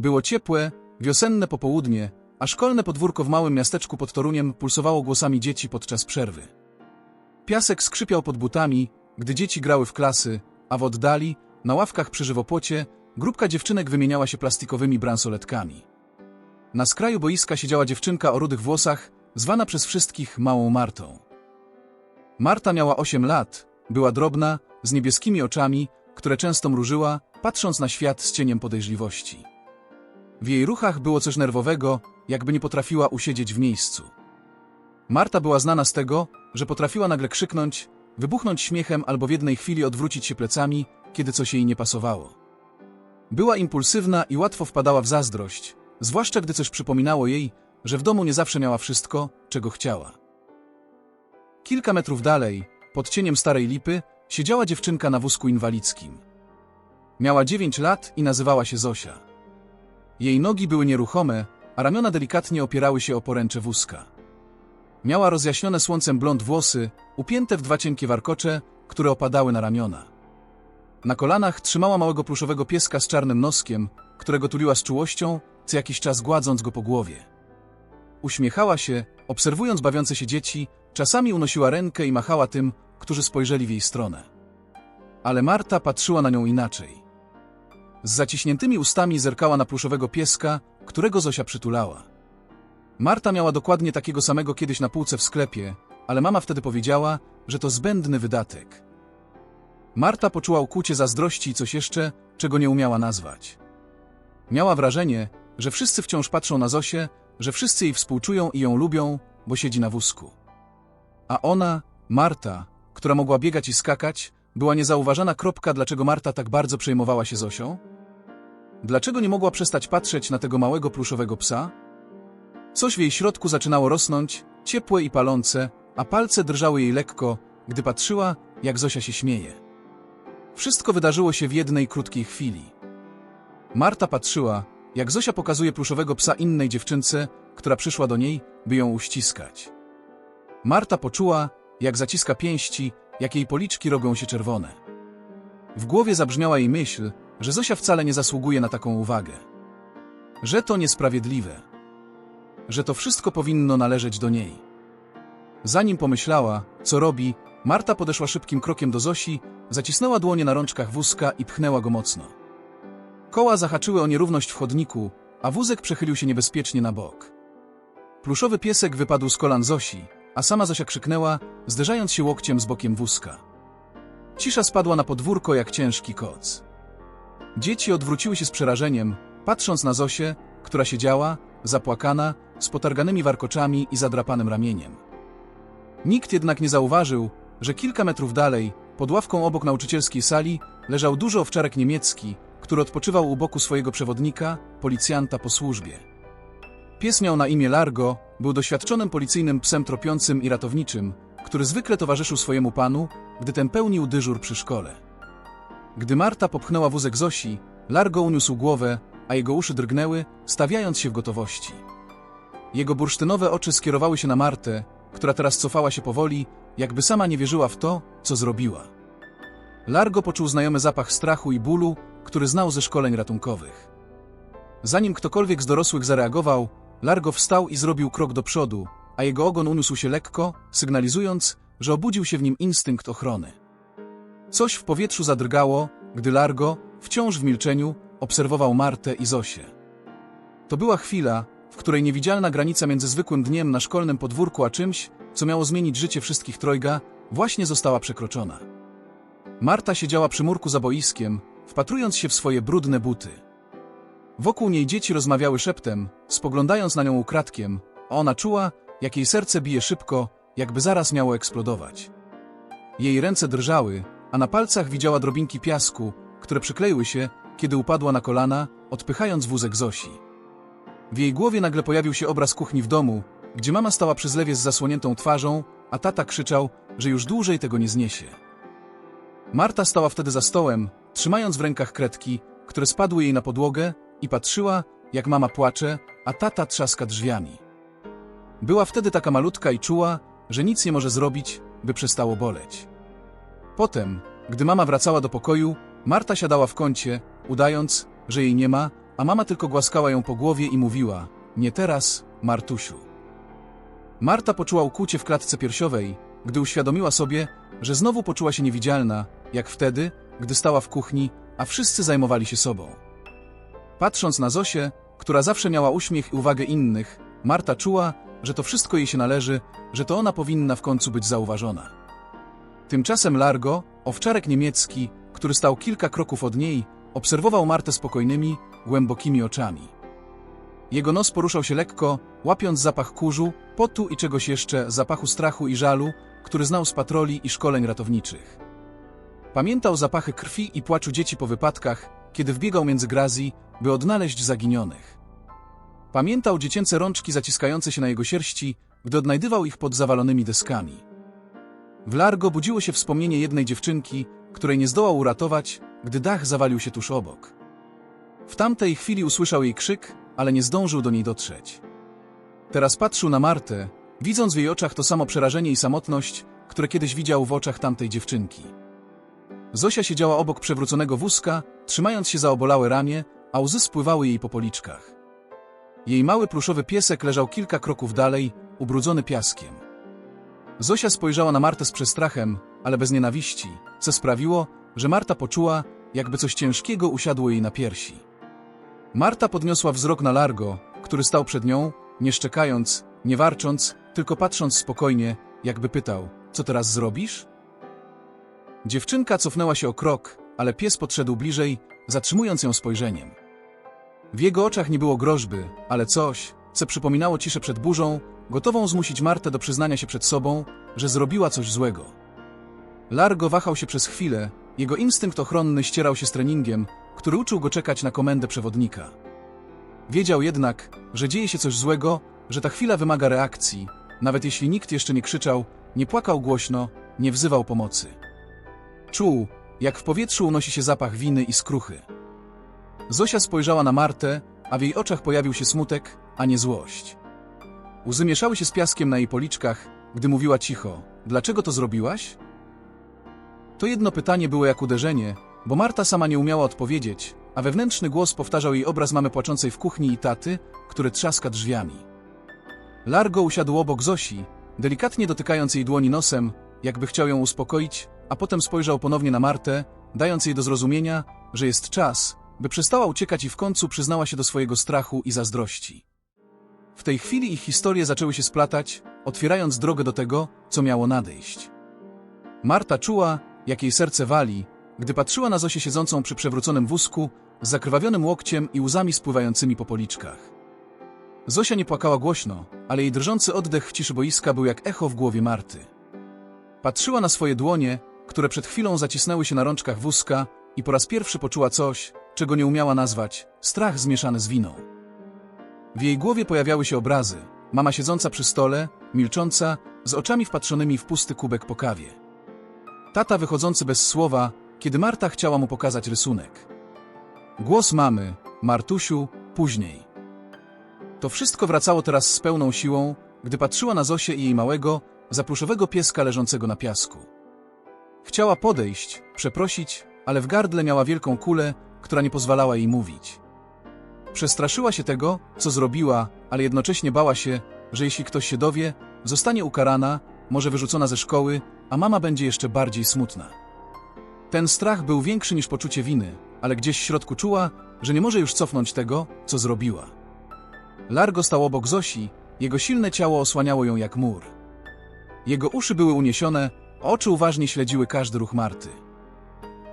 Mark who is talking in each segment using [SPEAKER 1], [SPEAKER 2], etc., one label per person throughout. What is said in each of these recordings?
[SPEAKER 1] Było ciepłe, wiosenne popołudnie, a szkolne podwórko w małym miasteczku pod Toruniem pulsowało głosami dzieci podczas przerwy. Piasek skrzypiał pod butami, gdy dzieci grały w klasy, a w oddali, na ławkach przy żywopłocie, grupka dziewczynek wymieniała się plastikowymi bransoletkami. Na skraju boiska siedziała dziewczynka o rudych włosach, zwana przez wszystkich małą Martą. Marta miała 8 lat, była drobna, z niebieskimi oczami, które często mrużyła, patrząc na świat z cieniem podejrzliwości. W jej ruchach było coś nerwowego, jakby nie potrafiła usiedzieć w miejscu. Marta była znana z tego, że potrafiła nagle krzyknąć, wybuchnąć śmiechem albo w jednej chwili odwrócić się plecami, kiedy coś jej nie pasowało. Była impulsywna i łatwo wpadała w zazdrość, zwłaszcza gdy coś przypominało jej, że w domu nie zawsze miała wszystko, czego chciała. Kilka metrów dalej, pod cieniem starej lipy, siedziała dziewczynka na wózku inwalidzkim. Miała dziewięć lat i nazywała się Zosia. Jej nogi były nieruchome, a ramiona delikatnie opierały się o poręcze wózka. Miała rozjaśnione słońcem blond włosy, upięte w dwa cienkie warkocze, które opadały na ramiona. Na kolanach trzymała małego pluszowego pieska z czarnym noskiem, którego tuliła z czułością, co jakiś czas gładząc go po głowie. Uśmiechała się, obserwując bawiące się dzieci, czasami unosiła rękę i machała tym, którzy spojrzeli w jej stronę. Ale Marta patrzyła na nią inaczej. Z zaciśniętymi ustami zerkała na pluszowego pieska, którego Zosia przytulała. Marta miała dokładnie takiego samego kiedyś na półce w sklepie, ale mama wtedy powiedziała, że to zbędny wydatek. Marta poczuła ukłucie zazdrości i coś jeszcze, czego nie umiała nazwać. Miała wrażenie, że wszyscy wciąż patrzą na Zosię, że wszyscy jej współczują i ją lubią, bo siedzi na wózku. A ona, Marta, która mogła biegać i skakać, była niezauważana kropka, dlaczego Marta tak bardzo przejmowała się Zosią? Dlaczego nie mogła przestać patrzeć na tego małego pluszowego psa? Coś w jej środku zaczynało rosnąć, ciepłe i palące, a palce drżały jej lekko, gdy patrzyła, jak Zosia się śmieje. Wszystko wydarzyło się w jednej krótkiej chwili. Marta patrzyła, jak Zosia pokazuje pluszowego psa innej dziewczynce, która przyszła do niej, by ją uściskać. Marta poczuła, jak zaciska pięści, jak jej policzki robią się czerwone. W głowie zabrzmiała jej myśl, że Zosia wcale nie zasługuje na taką uwagę. Że to niesprawiedliwe. Że to wszystko powinno należeć do niej. Zanim pomyślała, co robi, Marta podeszła szybkim krokiem do Zosi, zacisnęła dłonie na rączkach wózka i pchnęła go mocno. Koła zahaczyły o nierówność w chodniku, a wózek przechylił się niebezpiecznie na bok. Pluszowy piesek wypadł z kolan Zosi, a sama Zosia krzyknęła, zderzając się łokciem z bokiem wózka. Cisza spadła na podwórko jak ciężki koc. Dzieci odwróciły się z przerażeniem, patrząc na Zosię, która siedziała, zapłakana, z potarganymi warkoczami i zadrapanym ramieniem. Nikt jednak nie zauważył, że kilka metrów dalej, pod ławką obok nauczycielskiej sali, leżał duży owczarek niemiecki, który odpoczywał u boku swojego przewodnika, policjanta po służbie. Pies miał na imię Largo, był doświadczonym policyjnym psem tropiącym i ratowniczym, który zwykle towarzyszył swojemu panu, gdy ten pełnił dyżur przy szkole. Gdy Marta popchnęła wózek Zosi, Largo uniósł głowę, a jego uszy drgnęły, stawiając się w gotowości. Jego bursztynowe oczy skierowały się na Martę, która teraz cofała się powoli, jakby sama nie wierzyła w to, co zrobiła. Largo poczuł znajomy zapach strachu i bólu, który znał ze szkoleń ratunkowych. Zanim ktokolwiek z dorosłych zareagował, Largo wstał i zrobił krok do przodu, a jego ogon uniósł się lekko, sygnalizując, że obudził się w nim instynkt ochrony. Coś w powietrzu zadrgało, gdy Largo, wciąż w milczeniu, obserwował Martę i Zosię. To była chwila, w której niewidzialna granica między zwykłym dniem na szkolnym podwórku a czymś, co miało zmienić życie wszystkich trojga, właśnie została przekroczona. Marta siedziała przy murku za boiskiem, wpatrując się w swoje brudne buty. Wokół niej dzieci rozmawiały szeptem, spoglądając na nią ukradkiem, a ona czuła, jak jej serce bije szybko, jakby zaraz miało eksplodować. Jej ręce drżały, a na palcach widziała drobinki piasku, które przykleiły się, kiedy upadła na kolana, odpychając wózek Zosi. W jej głowie nagle pojawił się obraz kuchni w domu, gdzie mama stała przy zlewie z zasłoniętą twarzą, a tata krzyczał, że już dłużej tego nie zniesie. Marta stała wtedy za stołem, trzymając w rękach kredki, które spadły jej na podłogę i patrzyła, jak mama płacze, a tata trzaska drzwiami. Była wtedy taka malutka i czuła, że nic nie może zrobić, by przestało boleć. Potem, gdy mama wracała do pokoju, Marta siadała w kącie, udając, że jej nie ma, a mama tylko głaskała ją po głowie i mówiła: Nie teraz, Martusiu. Marta poczuła ukłucie w klatce piersiowej, gdy uświadomiła sobie, że znowu poczuła się niewidzialna, jak wtedy, gdy stała w kuchni, a wszyscy zajmowali się sobą. Patrząc na Zosię, która zawsze miała uśmiech i uwagę innych, Marta czuła, że to wszystko jej się należy, że to ona powinna w końcu być zauważona. Tymczasem Largo, owczarek niemiecki, który stał kilka kroków od niej, obserwował Martę spokojnymi, głębokimi oczami. Jego nos poruszał się lekko, łapiąc zapach kurzu, potu i czegoś jeszcze, zapachu strachu i żalu, który znał z patroli i szkoleń ratowniczych. Pamiętał zapachy krwi i płaczu dzieci po wypadkach, kiedy wbiegał między grazi, by odnaleźć zaginionych. Pamiętał dziecięce rączki zaciskające się na jego sierści, gdy odnajdywał ich pod zawalonymi deskami. W Largo budziło się wspomnienie jednej dziewczynki, której nie zdołał uratować, gdy dach zawalił się tuż obok. W tamtej chwili usłyszał jej krzyk, ale nie zdążył do niej dotrzeć. Teraz patrzył na Martę, widząc w jej oczach to samo przerażenie i samotność, które kiedyś widział w oczach tamtej dziewczynki. Zosia siedziała obok przewróconego wózka, trzymając się za obolałe ramię, a łzy spływały jej po policzkach. Jej mały pluszowy piesek leżał kilka kroków dalej, ubrudzony piaskiem. Zosia spojrzała na Martę z przestrachem, ale bez nienawiści, co sprawiło, że Marta poczuła, jakby coś ciężkiego usiadło jej na piersi. Marta podniosła wzrok na Largo, który stał przed nią, nie szczekając, nie warcząc, tylko patrząc spokojnie, jakby pytał, co teraz zrobisz? Dziewczynka cofnęła się o krok, ale pies podszedł bliżej, zatrzymując ją spojrzeniem. W jego oczach nie było groźby, ale coś, co przypominało ciszę przed burzą, gotową zmusić Martę do przyznania się przed sobą, że zrobiła coś złego. Largo wahał się przez chwilę, jego instynkt ochronny ścierał się z treningiem, który uczył go czekać na komendę przewodnika. Wiedział jednak, że dzieje się coś złego, że ta chwila wymaga reakcji, nawet jeśli nikt jeszcze nie krzyczał, nie płakał głośno, nie wzywał pomocy. Czuł, jak w powietrzu unosi się zapach winy i skruchy. Zosia spojrzała na Martę, a w jej oczach pojawił się smutek, a nie złość. Łzy mieszały się z piaskiem na jej policzkach, gdy mówiła cicho. Dlaczego to zrobiłaś? To jedno pytanie było jak uderzenie, bo Marta sama nie umiała odpowiedzieć, a wewnętrzny głos powtarzał jej obraz mamy płaczącej w kuchni i taty, który trzaska drzwiami. Largo usiadł obok Zosi, delikatnie dotykając jej dłoni nosem, jakby chciał ją uspokoić, a potem spojrzał ponownie na Martę, dając jej do zrozumienia, że jest czas, by przestała uciekać i w końcu przyznała się do swojego strachu i zazdrości. W tej chwili ich historie zaczęły się splatać, otwierając drogę do tego, co miało nadejść. Marta czuła, jak jej serce wali, gdy patrzyła na Zosię siedzącą przy przewróconym wózku, z zakrwawionym łokciem i łzami spływającymi po policzkach. Zosia nie płakała głośno, ale jej drżący oddech w ciszy boiska był jak echo w głowie Marty. Patrzyła na swoje dłonie, które przed chwilą zacisnęły się na rączkach wózka i po raz pierwszy poczuła coś, czego nie umiała nazwać, strach zmieszany z winą. W jej głowie pojawiały się obrazy, mama siedząca przy stole, milcząca, z oczami wpatrzonymi w pusty kubek po kawie. Tata wychodzący bez słowa, kiedy Marta chciała mu pokazać rysunek. Głos mamy, Martusiu, później. To wszystko wracało teraz z pełną siłą, gdy patrzyła na Zosię i jej małego, zapluszowego pieska leżącego na piasku. Chciała podejść, przeprosić, ale w gardle miała wielką kulę, która nie pozwalała jej mówić. Przestraszyła się tego, co zrobiła, ale jednocześnie bała się, że jeśli ktoś się dowie, zostanie ukarana, może wyrzucona ze szkoły, a mama będzie jeszcze bardziej smutna. Ten strach był większy niż poczucie winy, ale gdzieś w środku czuła, że nie może już cofnąć tego, co zrobiła. Largo stał obok Zosi, jego silne ciało osłaniało ją jak mur. Jego uszy były uniesione, oczy uważnie śledziły każdy ruch Marty.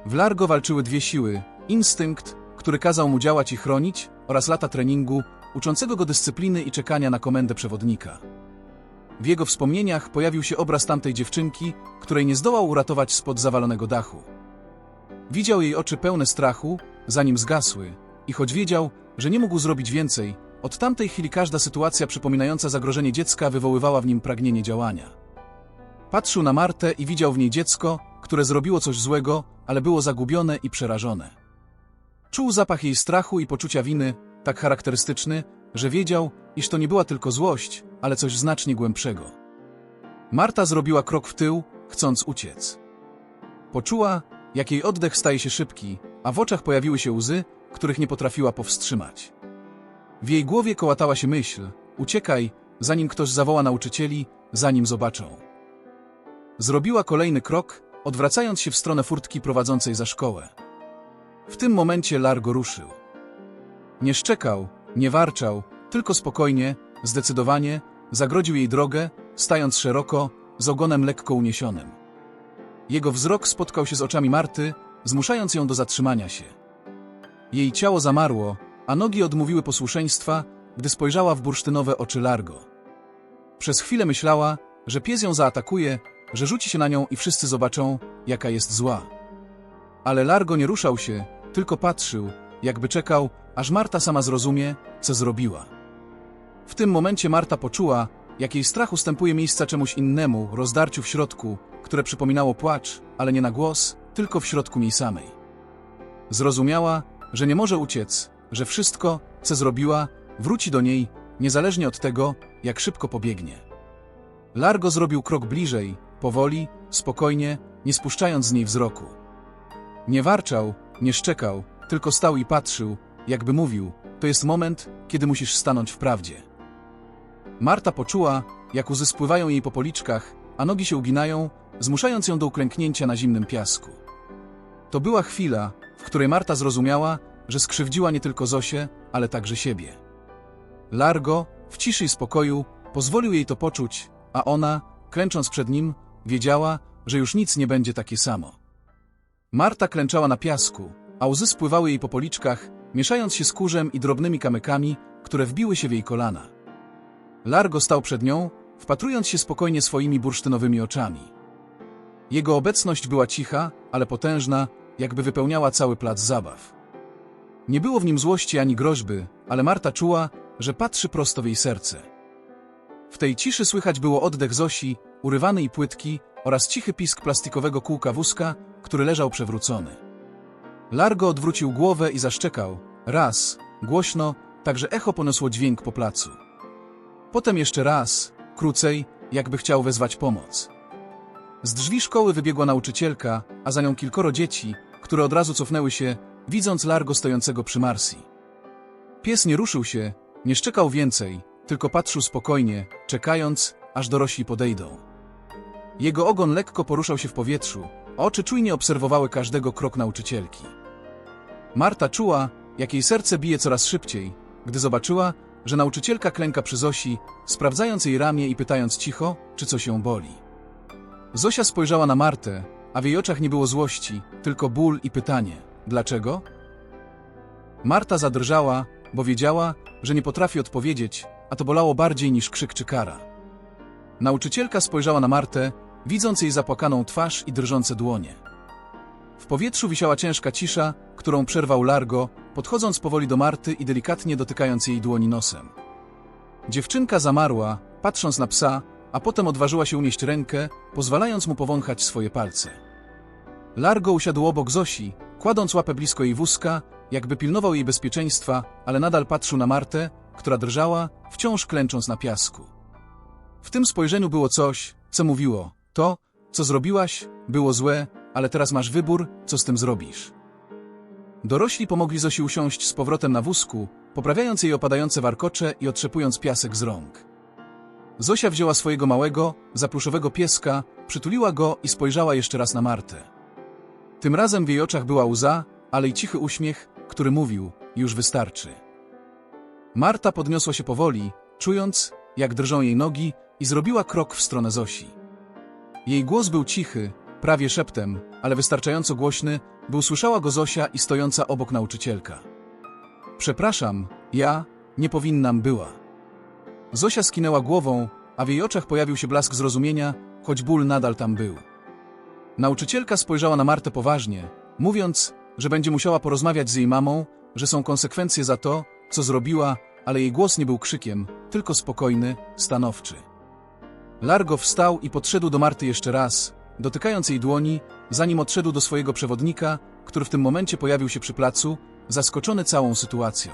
[SPEAKER 1] W Largo walczyły dwie siły, instynkt, który kazał mu działać i chronić, oraz lata treningu, uczącego go dyscypliny i czekania na komendę przewodnika. W jego wspomnieniach pojawił się obraz tamtej dziewczynki, której nie zdołał uratować spod zawalonego dachu. Widział jej oczy pełne strachu, zanim zgasły, i choć wiedział, że nie mógł zrobić więcej, od tamtej chwili każda sytuacja przypominająca zagrożenie dziecka wywoływała w nim pragnienie działania. Patrzył na Martę i widział w niej dziecko, które zrobiło coś złego, ale było zagubione i przerażone. Czuł zapach jej strachu i poczucia winy, tak charakterystyczny, że wiedział, iż to nie była tylko złość, ale coś znacznie głębszego. Marta zrobiła krok w tył, chcąc uciec. Poczuła, jak jej oddech staje się szybki, a w oczach pojawiły się łzy, których nie potrafiła powstrzymać. W jej głowie kołatała się myśl: uciekaj, zanim ktoś zawoła nauczycieli, zanim zobaczą. Zrobiła kolejny krok, odwracając się w stronę furtki prowadzącej za szkołę. W tym momencie Largo ruszył. Nie szczekał, nie warczał, tylko spokojnie, zdecydowanie zagrodził jej drogę, stając szeroko, z ogonem lekko uniesionym. Jego wzrok spotkał się z oczami Marty, zmuszając ją do zatrzymania się. Jej ciało zamarło, a nogi odmówiły posłuszeństwa, gdy spojrzała w bursztynowe oczy Largo. Przez chwilę myślała, że pies ją zaatakuje, że rzuci się na nią i wszyscy zobaczą, jaka jest zła. Ale Largo nie ruszał się, tylko patrzył, jakby czekał, aż Marta sama zrozumie, co zrobiła. W tym momencie Marta poczuła, jak jej strach ustępuje miejsca czemuś innemu, rozdarciu w środku, które przypominało płacz, ale nie na głos, tylko w środku niej samej. Zrozumiała, że nie może uciec, że wszystko, co zrobiła, wróci do niej, niezależnie od tego, jak szybko pobiegnie. Largo zrobił krok bliżej, powoli, spokojnie, nie spuszczając z niej wzroku. Nie warczał, nie szczekał, tylko stał i patrzył, jakby mówił, to jest moment, kiedy musisz stanąć w prawdzie. Marta poczuła, jak łzy spływają jej po policzkach, a nogi się uginają, zmuszając ją do uklęknięcia na zimnym piasku. To była chwila, w której Marta zrozumiała, że skrzywdziła nie tylko Zosię, ale także siebie. Largo, w ciszy i spokoju, pozwolił jej to poczuć, a ona, klęcząc przed nim, wiedziała, że już nic nie będzie takie samo. Marta klęczała na piasku, a łzy spływały jej po policzkach, mieszając się z kurzem i drobnymi kamykami, które wbiły się w jej kolana. Largo stał przed nią, wpatrując się spokojnie swoimi bursztynowymi oczami. Jego obecność była cicha, ale potężna, jakby wypełniała cały plac zabaw. Nie było w nim złości ani groźby, ale Marta czuła, że patrzy prosto w jej serce. W tej ciszy słychać było oddech Zosi, urywany i płytki, oraz cichy pisk plastikowego kółka wózka, który leżał przewrócony. Largo odwrócił głowę i zaszczekał. Raz, głośno, tak że echo poniosło dźwięk po placu. Potem jeszcze raz, krócej, jakby chciał wezwać pomoc. Z drzwi szkoły wybiegła nauczycielka, a za nią kilkoro dzieci, które od razu cofnęły się, widząc Largo stojącego przy Marsji. Pies nie ruszył się, nie szczekał więcej, tylko patrzył spokojnie, czekając, aż dorośli podejdą. Jego ogon lekko poruszał się w powietrzu, oczy czujnie obserwowały każdego krok nauczycielki. Marta czuła, jak jej serce bije coraz szybciej, gdy zobaczyła, że nauczycielka klęka przy Zosi, sprawdzając jej ramię i pytając cicho, czy coś ją boli. Zosia spojrzała na Martę, a w jej oczach nie było złości, tylko ból i pytanie: dlaczego? Marta zadrżała, bo wiedziała, że nie potrafi odpowiedzieć, a to bolało bardziej niż krzyk czy kara. Nauczycielka spojrzała na Martę, widząc jej zapłakaną twarz i drżące dłonie. W powietrzu wisiała ciężka cisza, którą przerwał Largo, podchodząc powoli do Marty i delikatnie dotykając jej dłoni nosem. Dziewczynka zamarła, patrząc na psa, a potem odważyła się unieść rękę, pozwalając mu powąchać swoje palce. Largo usiadł obok Zosi, kładąc łapę blisko jej wózka, jakby pilnował jej bezpieczeństwa, ale nadal patrzył na Martę, która drżała, wciąż klęcząc na piasku. W tym spojrzeniu było coś, co mówiło: To, co zrobiłaś, było złe, ale teraz masz wybór, co z tym zrobisz. Dorośli pomogli Zosi usiąść z powrotem na wózku, poprawiając jej opadające warkocze i otrzepując piasek z rąk. Zosia wzięła swojego małego, zapluszowego pieska, przytuliła go i spojrzała jeszcze raz na Martę. Tym razem w jej oczach była łza, ale i cichy uśmiech, który mówił, już wystarczy. Marta podniosła się powoli, czując, jak drżą jej nogi i zrobiła krok w stronę Zosi. Jej głos był cichy, prawie szeptem, ale wystarczająco głośny, by usłyszała go Zosia i stojąca obok nauczycielka. Przepraszam, ja nie powinnam była. Zosia skinęła głową, a w jej oczach pojawił się blask zrozumienia, choć ból nadal tam był. Nauczycielka spojrzała na Martę poważnie, mówiąc, że będzie musiała porozmawiać z jej mamą, że są konsekwencje za to, co zrobiła, ale jej głos nie był krzykiem, tylko spokojny, stanowczy. Largo wstał i podszedł do Marty jeszcze raz, dotykając jej dłoni, zanim odszedł do swojego przewodnika, który w tym momencie pojawił się przy placu, zaskoczony całą sytuacją.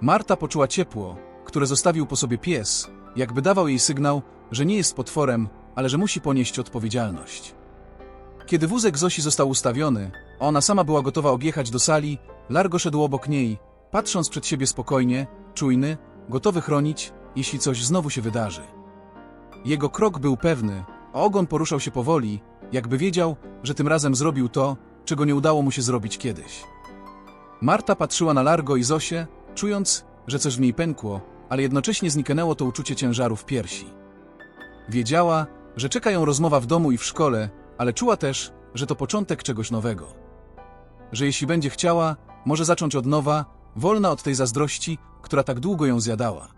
[SPEAKER 1] Marta poczuła ciepło, które zostawił po sobie pies, jakby dawał jej sygnał, że nie jest potworem, ale że musi ponieść odpowiedzialność. Kiedy wózek Zosi został ustawiony, a ona sama była gotowa odjechać do sali, Largo szedł obok niej, patrząc przed siebie spokojnie, czujny, gotowy chronić, jeśli coś znowu się wydarzy. Jego krok był pewny, a ogon poruszał się powoli, jakby wiedział, że tym razem zrobił to, czego nie udało mu się zrobić kiedyś. Marta patrzyła na Largo i Zosię, czując, że coś w niej pękło, ale jednocześnie zniknęło to uczucie ciężaru w piersi. Wiedziała, że czeka ją rozmowa w domu i w szkole, ale czuła też, że to początek czegoś nowego. Że jeśli będzie chciała, może zacząć od nowa, wolna od tej zazdrości, która tak długo ją zjadała.